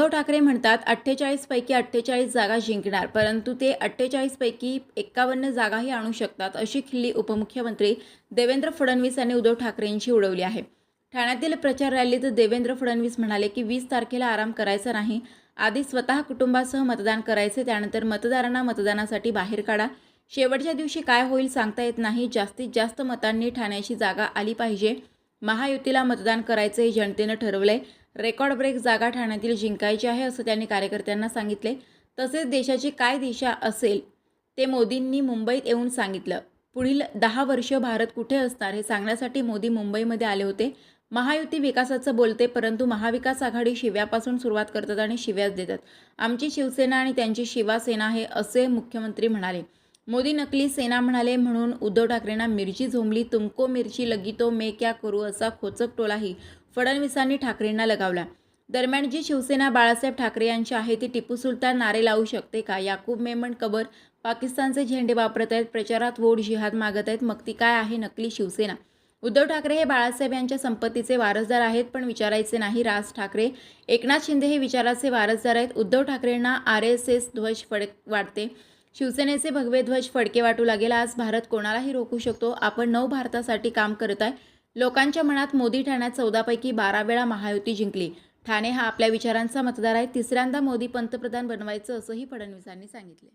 उद्धव ठाकरे म्हणतात अठ्ठेचाळीसपैकी अठ्ठेचाळीस जागा जिंकणार परंतु ते अठ्ठेचाळीसपैकी एक्कावन्न जागाही आणू शकतात अशी खिल्ली उपमुख्यमंत्री देवेंद्र फडणवीस यांनी उद्धव ठाकरेंची उडवली आहे. ठाण्यातील प्रचार रॅलीत देवेंद्र फडणवीस म्हणाले की वीस तारखेला आराम करायचा नाही आधी स्वतः कुटुंबासह मतदान करायचे त्यानंतर मतदारांना मतदानासाठी बाहेर काढा. शेवटच्या दिवशी काय होईल सांगता येत नाही जास्तीत जास्त मतांनी ठाण्याची जागा आली पाहिजे. महायुतीला मतदान करायचं हे जनतेनं ठरवलंय. रेकॉर्ड ब्रेक जागा ठाण्यातील जिंकायची आहे असं त्यांनी कार्यकर्त्यांना सांगितले. तसेच देशाची काय दिशा असेल ते मोदींनी मुंबईत येऊन सांगितलं. पुढील दहा वर्ष भारत कुठे असणार हे सांगण्यासाठी मोदी मुंबईमध्ये आले होते. महायुती विकासाचं बोलते परंतु महाविकास आघाडी शिव्यापासून सुरुवात करतात आणि शिव्याच देतात. आमची शिवसेना आणि त्यांची शिवासेना आहे असे मुख्यमंत्री म्हणाले. मोदी नकली सेना म्हणाले म्हणून उद्धव ठाकरेंना मिरची झोंबली. तुमको मिरची लगी तो मे क्या करू असा खोचक टोलाही फडणवीसांनी ठाकरेंना लगावला. दरम्यान जी शिवसेना बाळासाहेब ठाकरे यांची आहे ती टिपू सुलतान नारे लावू शकते का? याकूब मेमन कबर पाकिस्तानचे झेंडे वापरत आहेत. प्रचारात वोट जिहाद मागत आहेत. मग ती काय आहे नकली शिवसेना? उद्धव ठाकरे हे बाळासाहेब यांच्या संपत्तीचे वारसदार आहेत पण विचारायचे नाही. राज ठाकरे एकनाथ शिंदे हे विचाराचे वारसदार आहेत. उद्धव ठाकरेंना आर एस एस ध्वज फडक वाटते. शिवसेनेचे भगवे ध्वज फडके वाटू लागेल. आज भारत कोणालाही रोखू शकतो? आपण नऊ भारतासाठी काम करत आहे. लोकांच्या मनात मोदी ठाण्यात चौदापैकी बारा वेळा महायुती जिंकली. ठाणे हा आपल्या विचारांचा मतदार आहे. तिसऱ्यांदा मोदी पंतप्रधान बनवायचं असंही फडणवीसांनी सांगितले.